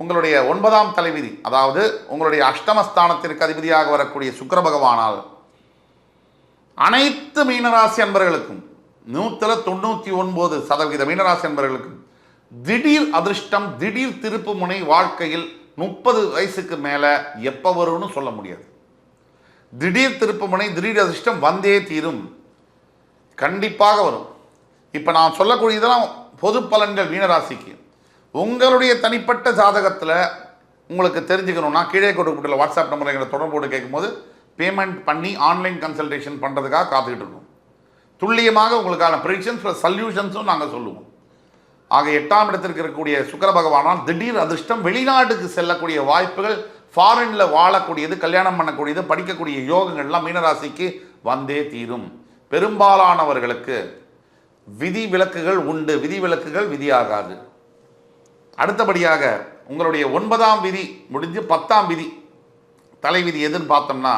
உங்களுடைய ஒன்பதாம் தலைவிதி அதாவது உங்களுடைய அஷ்டமஸ்தானத்திற்கு அதிபதியாக வரக்கூடிய சுக்கர பகவானால் அனைத்து மீனராசி அன்பர்களுக்கும் நூற்றில் தொண்ணூற்றி ஒன்பது சதவிகித மீனராசி அன்பர்களுக்கும் திடீர் அதிர்ஷ்டம் திடீர் திருப்பு முனை வாழ்க்கையில் முப்பது வயசுக்கு மேலே எப்போ வரும்னு சொல்ல முடியாது. திடீர் திருப்புமுனை திடீர் அதிர்ஷ்டம் வந்தே தீரும். கண்டிப்பாக வரும். இப்போ நான் சொல்லக்கூடியதெல்லாம் பொது பலன்கள் மீனராசிக்கு. உங்களுடைய தனிப்பட்ட ஜாதகத்தில் உங்களுக்கு தெரிஞ்சுக்கணும்னா கீழே கொடுக்கப்பட்டுள்ள வாட்ஸ்அப் நம்பரை எங்களை தொடர்போடு கேட்கும்போது பேமெண்ட் பண்ணி ஆன்லைன் கன்சல்டேஷன் பண்ணுறதுக்காக காத்துக்கிட்டு இருக்கோம். துல்லியமாக உங்களுக்கான ப்ரிடிக்ஷன்ஸ் ப்ளஸ் சல்யூஷன்ஸும் நாங்கள் சொல்லுவோம். ஆக எட்டாம் இடத்திற்கு இருக்கக்கூடிய சுக்கர பகவானால் திடீர் அதிர்ஷ்டம் வெளிநாட்டுக்கு செல்லக்கூடிய வாய்ப்புகள் ஃபாரினில் வாழக்கூடியது கல்யாணம் பண்ணக்கூடியது படிக்கக்கூடிய யோகங்கள்லாம் மீனராசிக்கு வந்தே தீரும். பெரும்பாலானவர்களுக்கு விதி விலக்குகள் உண்டு. விதி விலக்குகள் விதியாகாது. அடுத்தபடியாக உங்களுடைய ஒன்பதாம் விதி முடிஞ்சு பத்தாம் விதி தலைவிதி எதுன்னு பார்த்தோம்னா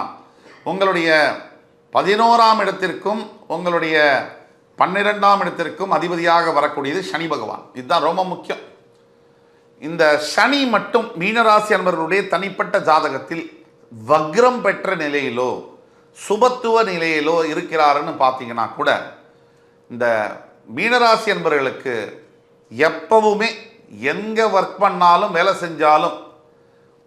உங்களுடைய பதினோராம் இடத்திற்கும் உங்களுடைய பன்னிரெண்டாம் இடத்திற்கும் அதிபதியாக வரக்கூடியது சனி பகவான். இதுதான் ரொம்ப முக்கியம். இந்த சனி மட்டும் மீனராசி அன்பர்களுடைய தனிப்பட்ட ஜாதகத்தில் வக்ரம் பெற்ற நிலையிலோ சுபத்துவ நிலையிலோ இருக்கிறாருன்னு பார்த்தீங்கன்னா கூட இந்த மீனராசி அன்பர்களுக்கு எப்பவுமே எங்கே ஒர்க் பண்ணாலும் வேலை செஞ்சாலும்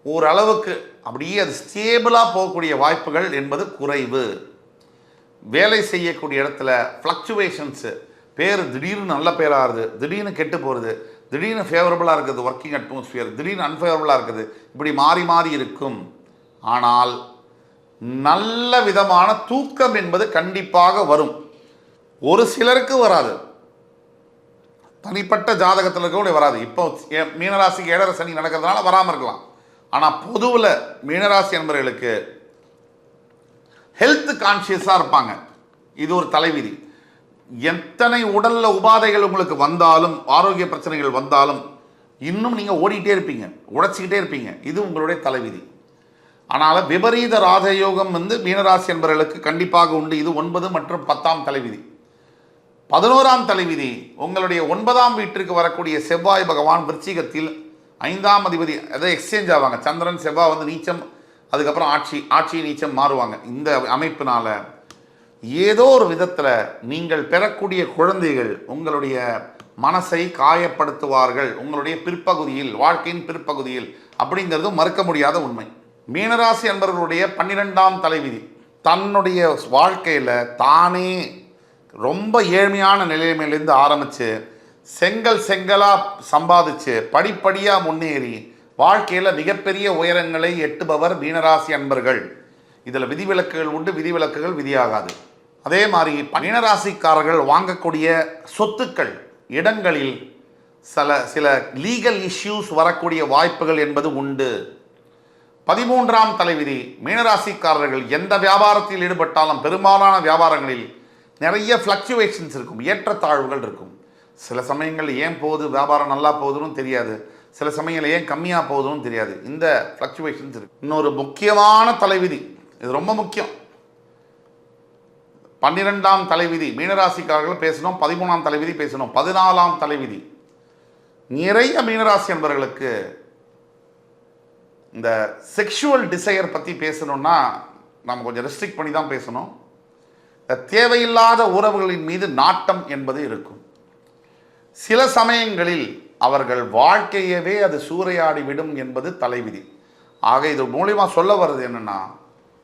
ஓரளவுக்கு அப்படியே அது ஸ்டேபிளாக போகக்கூடிய வாய்ப்புகள் என்பது குறைவு. வேலை செய்யக்கூடிய இடத்துல ஃப்ளக்சுவேஷன்ஸு பேர் திடீர்னு நல்ல பேராகுது திடீர்னு கெட்டு போகிறது திடீர்னு ஃபேவரபுளாக இருக்குது ஒர்க்கிங் அட்மாஸ்ஃபியர் திடீர்னு அன்ஃபேவரபுளாக இருக்குது இப்படி மாறி மாறி இருக்கும். ஆனால் நல்ல விதமான தூக்கம் என்பது கண்டிப்பாக வரும். ஒரு சிலருக்கு வராது. தனிப்பட்ட ஜாதகத்தில் கூட வராது. இப்போ ஏ- மீனராசிக்கு ஏழரை சனி நடக்கிறதுனால வராமல் இருக்கலாம். ஆனால் பொதுவில் மீனராசி என்பவர்களுக்கு ஹெல்த் கான்ஷியஸாக இருப்பாங்க. இது ஒரு தலைவிதி. எத்தனை உடலில் உபாதைகள் உங்களுக்கு வந்தாலும் ஆரோக்கிய பிரச்சனைகள் வந்தாலும் இன்னும் நீங்கள் ஓடிக்கிட்டே இருப்பீங்க. உழைச்சிக்கிட்டே இருப்பீங்க. இது உங்களுடைய தலைவிதி. ஆனால் விபரீத ராஜயோகம் வந்து மீனராசி என்பவர்களுக்கு கண்டிப்பாக உண்டு. இது ஒன்பது மற்றும் பத்தாம் தலைவிதி. பதினோராம் தலைவிதி உங்களுடைய ஒன்பதாம் வீட்டிற்கு வரக்கூடிய செவ்வாய் பகவான் விருச்சிகத்தில் ஐந்தாம் அதிபதி அதாவது எக்ஸ்சேஞ்ச் ஆவாங்க. சந்திரன் செவ்வாய் வந்து நீச்சம் அதுக்கப்புறம் ஆட்சி ஆட்சி நீச்சம் மாறுவாங்க. இந்த அமைப்பினால் ஏதோ ஒரு விதத்தில் நீங்கள் பெறக்கூடிய குழந்தைகள் உங்களுடைய மனசை காயப்படுத்துவார்கள். உங்களுடைய பிற்பகுதியில் வாழ்க்கையின் பிற்பகுதியில் அப்படிங்கிறது மறுக்க முடியாத உண்மை. மீனராசி என்பவர்களுடைய பன்னிரெண்டாம் தலைவிதி தன்னுடைய வாழ்க்கையில் தானே ரொம்ப ஏழ்மையான நிலைமையிலேருந்து ஆரம்பித்து செங்கல் செங்கலாக சம்பாதிச்சு படிப்படியாக முன்னேறி வாழ்க்கையில் மிகப்பெரிய உயரங்களை எட்டுபவர் மீனராசி அன்பர்கள். இதில் விதிவிலக்குகள் உண்டு விதிவிலக்குகள் விதியாகாது. அதே மாதிரி மீனராசிக்காரர்கள் வாங்கக்கூடிய சொத்துக்கள் இடங்களில் சில சில லீகல் இஷ்யூஸ் வரக்கூடிய வாய்ப்புகள் என்பது உண்டு. பதிமூன்றாம் தலைவிதி மீனராசிக்காரர்கள் எந்த வியாபாரத்தில் ஈடுபட்டாலும் பெரும்பாலான வியாபாரங்களில் நிறைய ஃப்ளக்சுவேஷன்ஸ் இருக்கும் ஏற்றத்தாழ்வுகள் இருக்கும். சில சமயங்கள் ஏன் போகுது வியாபாரம் நல்லா போகுதுன்னு தெரியாது. சில சமயங்கள் ஏன் கம்மியாக போகுதுன்னு தெரியாது. இந்த ஃப்ளக்சுவேஷன்ஸ் இருக்கு. இன்னொரு முக்கியமான தலைவிதி இது ரொம்ப முக்கியம். பன்னிரெண்டாம் தலைவிதி மீனராசிக்காரர்கள் பேசணும் பதிமூணாம் தலைவிதி பேசணும் பதினாலாம் தலைவிதி. நிறைய மீனராசி என்பவர்களுக்கு இந்த செக்ஷுவல் டிசையர் பற்றி பேசணும்னா நம்ம கொஞ்சம் ரெஸ்ட்ரிக்ட் பண்ணி தான் பேசணும். தேவையில்லாத உறவுகளின் மீது நாட்டம் என்பது இருக்கும். சில சமயங்களில் அவர்கள் வாழ்க்கையவே அது சூறையாடி விடும் என்பது தலைவிதி. ஆக இது மூலியமா சொல்ல வர்றது என்னென்னா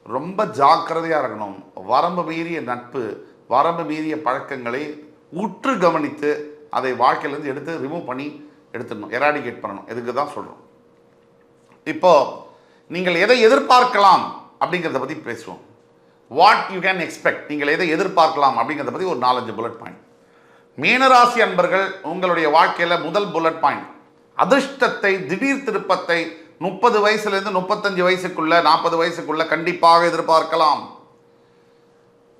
ரொம்ப ஜாக்கிரதையாக இருக்கணும். வரம்பு மீறிய நட்பு வரம்பு மீறிய பழக்கங்களை உற்று கவனித்து அதை வாழ்க்கையிலேருந்து எடுத்து ரிமூவ் பண்ணி எடுத்துடணும். எராடிகேட் பண்ணணும். இதுக்கு தான் சொல்கிறோம் இப்போது நீங்கள் எதை எதிர்பார்க்கலாம் அப்படிங்கிறத பற்றி பேசுவோம். வாட் யூ கேன் எக்ஸ்பெக்ட் நீங்கள் எதை எதிர்பார்க்கலாம் அப்படிங்கிறத பற்றி ஒரு நாலஞ்சு புல்லட் பாயிண்ட் மீனராசி அன்பர்கள் உங்களுடைய வாழ்க்கையில் முதல் புல்லட் பாயிண்ட் அதிர்ஷ்டத்தை திடீர் திருப்பத்தை முப்பது வயசுலேருந்து முப்பத்தஞ்சு வயசுக்குள்ள நாற்பது வயசுக்குள்ள கண்டிப்பாக எதிர்பார்க்கலாம்.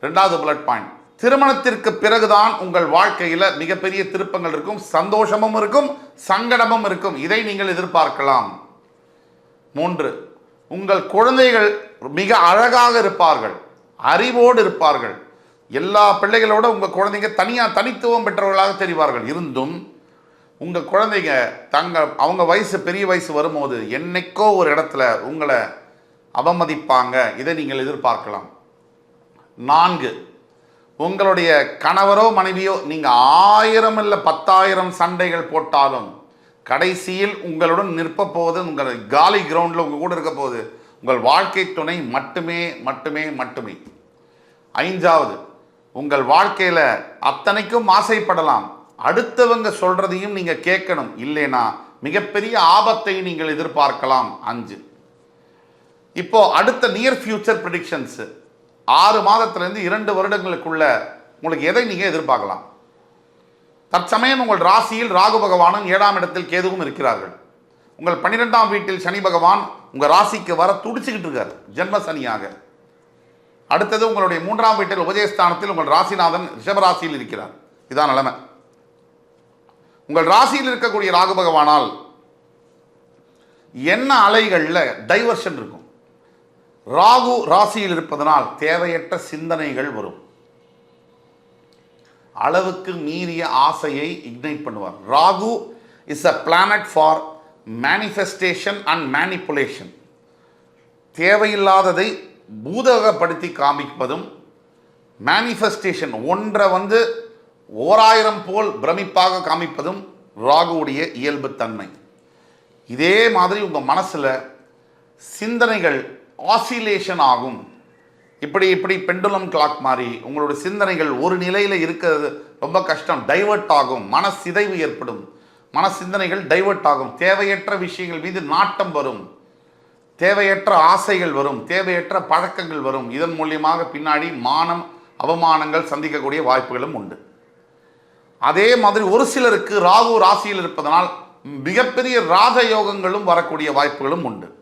ரெண்டாவது புல்லட் பாயிண்ட் திருமணத்திற்கு பிறகுதான் உங்கள் வாழ்க்கையில் மிகப்பெரிய திருப்பங்கள் இருக்கும் சந்தோஷமும் இருக்கும் சங்கடமும் இருக்கும். இதை நீங்கள் எதிர்பார்க்கலாம். மூன்று உங்கள் குழந்தைகள் மிக அழகாக இருப்பார்கள். அறிவோடு இருப்பார்கள். எல்லா பிள்ளைகளோட உங்கள் குழந்தைங்க தனியாக தனித்துவம் பெற்றவர்களாக தெரிவார்கள். இருந்தும் உங்கள் குழந்தைங்க தங்க அவங்க வயசு பெரிய வயசு வரும்போது என்னைக்கோ ஒரு இடத்துல உங்களை அவமதிப்பாங்க. இதை நீங்கள் எதிர்பார்க்கலாம். நான்கு உங்களுடைய கணவரோ மனைவியோ நீங்கள் ஆயிரம் இல்லை பத்தாயிரம் சண்டைகள் போட்டாலும் கடைசியில் உங்களுடன் நிற்ப போவது உங்கள் காலி கிரவுண்டில் உங்கள் கூட இருக்க போகுது உங்கள் வாழ்க்கை துணை மட்டுமே மட்டுமே மட்டுமே. ஐந்தாவது உங்கள் வாழ்க்கையில் அத்தனைக்கும் ஆசைப்படலாம். அடுத்தவங்க சொல்றதையும் நீங்க கேட்கணும். இல்லைனா மிகப்பெரிய ஆபத்தை நீங்கள் எதிர்பார்க்கலாம். அஞ்சு. இப்போ அடுத்த நியர் ஃபியூச்சர் ப்ரிடிக்ஷன்ஸ் ஆறு மாதத்துலேருந்து இரண்டு வருடங்களுக்குள்ள உங்களுக்கு எதை நீங்க எதிர்பார்க்கலாம்? தற்சமயம் உங்கள் ராசியில் ராகு பகவானும் ஏழாம் இடத்தில் கேதுவும் இருக்கிறார்கள். உங்கள் பன்னிரெண்டாம் வீட்டில் சனி பகவான் உங்கள் ராசிக்கு வர துடிச்சுக்கிட்டு இருக்கார் ஜென்மசனியாக. அடுத்தது உங்களுடைய மூன்றாம் வீட்டில் உபஜயஸ்தானத்தில் உங்கள் ராசிநாதன் ரிஷபராசியில் இருக்கிறார். இதான் நிலைமை. உங்கள் ராசியில் இருக்கக்கூடிய ராகு பகவானால் என்ன அலைகளில் டைவர்ஷன் இருக்கும்? ராகு ராசியில் இருப்பதனால் தேவையற்ற சிந்தனைகள் வரும். அளவுக்கு மீறிய ஆசையை இக்னைட் பண்ணுவார். Rahu is a planet for manifestation and manipulation தேவையில்லாததை பூதகப்படுத்தி காமிப்பதும் மேனிஃபெஸ்டேஷன் ஒன்றை வந்து ஓராயிரம் போல் பிரமிப்பாக காமிப்பதும் ராகுவுடைய இயல்புத்தன்மை இதே மாதிரி உங்கள் மனசில் சிந்தனைகள் ஆசிலேஷன் ஆகும். இப்படி இப்படி பெண்டுலம் கிளாக் மாதிரி உங்களோட சிந்தனைகள் ஒரு நிலையில் இருக்கிறது ரொம்ப கஷ்டம் டைவர்ட் ஆகும் மன சிதைவு ஏற்படும். மன சிந்தனைகள் டைவெர்ட் ஆகும். தேவையற்ற விஷயங்கள் மீது நாட்டம் வரும். தேவையற்ற ஆசைகள் வரும். தேவையற்ற பழக்கங்கள் வரும். இதன் மூலியமாக பின்னாடி மானம் அவமானங்கள் சந்திக்கக்கூடிய வாய்ப்புகளும் உண்டு. அதே மாதிரி ஒரு சிலருக்கு ராகு ராசியில் இருப்பதனால் மிகப்பெரிய ராஜயோகங்களும் வரக்கூடிய வாய்ப்புகளும் உண்டு.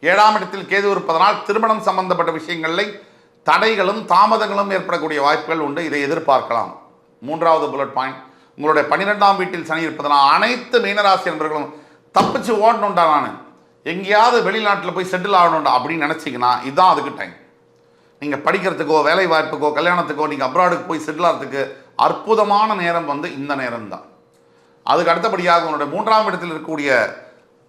ஏழாம் இடத்தில் கேது இருப்பதனால் திருமணம் சம்பந்தப்பட்ட விஷயங்களில் தடைகளும் தாமதங்களும் ஏற்படக்கூடிய வாய்ப்புகள் உண்டு. இதை எதிர்பார்க்கலாம். மூன்றாவது புல்லட் பாயிண்ட் உங்களுடைய பன்னிரெண்டாம் வீட்டில் சனி இருப்பதனால் அனைத்து மீனராசி நண்பர்களும் தப்பிச்சு ஓடணுண்டா நான். எங்கேயாவது வெளிநாட்டில் போய் செட்டில் ஆகணும்டா அப்படின்னு நினச்சிங்கன்னா இதுதான் அதுக்கு டைம் நீங்கள் படிக்கிறதுக்கோ வேலை வாய்ப்புக்கோ கல்யாணத்துக்கோ நீங்கள் அப்ராடுக்கு போய் செட்டில் ஆகிறதுக்கு அற்புதமான நேரம் வந்து இந்த நேரம் தான் அதுக்கு அடுத்தபடியாக உங்களுடைய மூன்றாம் இடத்தில் இருக்கக்கூடிய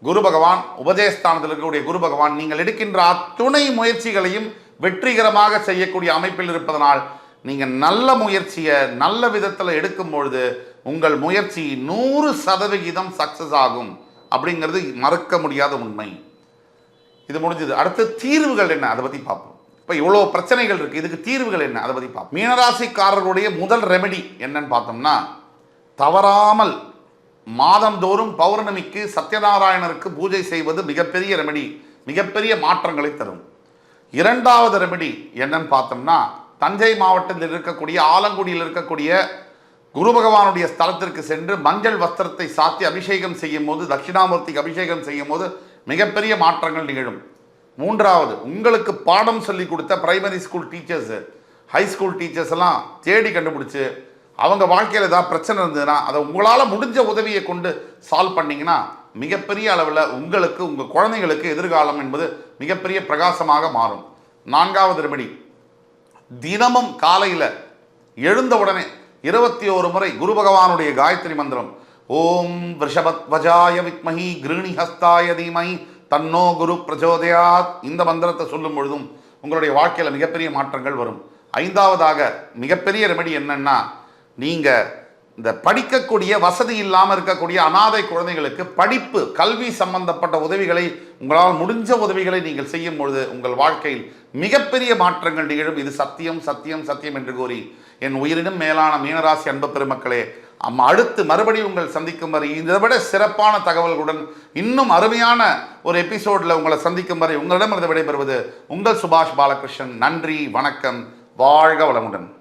குரு பகவான் உபதேஸ்தானத்தில் இருக்கக்கூடிய குரு பகவான் நீங்கள் எடுக்கின்ற அத்துணை முயற்சிகளையும் வெற்றிகரமாக செய்யக்கூடிய அமைப்பில் இருப்பதனால் நீங்கள் நல்ல முயற்சியை நல்ல விதத்தில் எடுக்கும் பொழுது உங்கள் முயற்சி நூறு சதவிகிதம் சக்சஸ் ஆகும். அப்படிங்கிறது மறக்க முடியாத உண்மை. இது முடிஞ்சது. அடுத்து தீர்வுகள் என்ன? அதை பற்றி பார்ப்போம். இப்போ இவ்வளோ பிரச்சனைகள் இருக்குது இதுக்கு தீர்வுகள் என்ன? அதை பற்றி பார்ப்போம். மீனராசிக்காரர்களுடைய முதல் ரெமெடி என்னன்னு பார்த்தோம்னா தவறாமல் மாதந்தோறும் பௌர்ணமிக்கு சத்யநாராயணருக்கு பூஜை செய்வது மிகப்பெரிய ரெமெடி மிகப்பெரிய மாற்றங்களை தரும். இரண்டாவது ரெமெடி என்னன்னு பார்த்தோம்னா தஞ்சை மாவட்டத்தில் இருக்கக்கூடிய ஆலங்குடியில் இருக்கக்கூடிய குரு பகவானுடைய ஸ்தலத்திற்கு சென்று மஞ்சள் வஸ்திரத்தை சாத்தி அபிஷேகம் செய்யும் போது தட்சிணாமூர்த்திக்கு அபிஷேகம் செய்யும் போது மிகப்பெரிய மாற்றங்கள் நிகழும். மூன்றாவது உங்களுக்கு பாடம் சொல்லி கொடுத்த primary school teachers high school teachers எல்லாம் தேடி கண்டுபிடிச்சு அவங்க வாழ்க்கையில் ஏதாவது பிரச்சனை இருந்ததுன்னா அதை உங்களால் முடிஞ்ச உதவியை கொண்டு சால்வ் பண்ணிங்கன்னா மிகப்பெரிய அளவில் உங்களுக்கு உங்கள் குழந்தைங்களுக்கு எதிர்காலம் என்பது மிகப்பெரிய பிரகாசமாக மாறும். நான்காவது ரெமடி தினமும் காலையில் எழுந்த உடனே இருபத்தி ஒரு முறை குரு பகவானுடைய காயத்ரி மந்திரம். ஓம் ரிஷபத்வஜாய வித்மஹி கிருணி ஹஸ்தாய தீமஹி தன்னோ குரு பிரச்சோதயாத். இந்த மந்திரத்தை சொல்லும் பொழுதும் உங்களுடைய வாழ்க்கையில் மிகப்பெரிய மாற்றங்கள் வரும். ஐந்தாவதாக மிகப்பெரிய ரெமெடி என்னன்னா நீங்கள் இந்த படிக்கக்கூடிய வசதி இல்லாமல் இருக்கக்கூடிய அனாதை குழந்தைகளுக்கு படிப்பு கல்வி சம்பந்தப்பட்ட உதவிகளை உங்களால் முடிஞ்ச உதவிகளை நீங்கள் செய்யும் பொழுது உங்கள் வாழ்க்கையில் மிகப்பெரிய மாற்றங்கள் நிகழும். இது சத்தியம் சத்தியம் சத்தியம் என்று கூறி என் உயிரினும் மேலான மீனராசி அன்பு பெருமக்களே அம் அடுத்து மறுபடியும் உங்கள் சந்திக்கும் வரை இதை விட சிறப்பான தகவல்களுடன் இன்னும் அருமையான ஒரு எபிசோடில் உங்களை சந்திக்கும் வரை உங்களிடமிருந்து விடைபெறுவது உங்கள் சுபாஷ் பாலகிருஷ்ணன். நன்றி வணக்கம் வாழ்க வளமுடன்.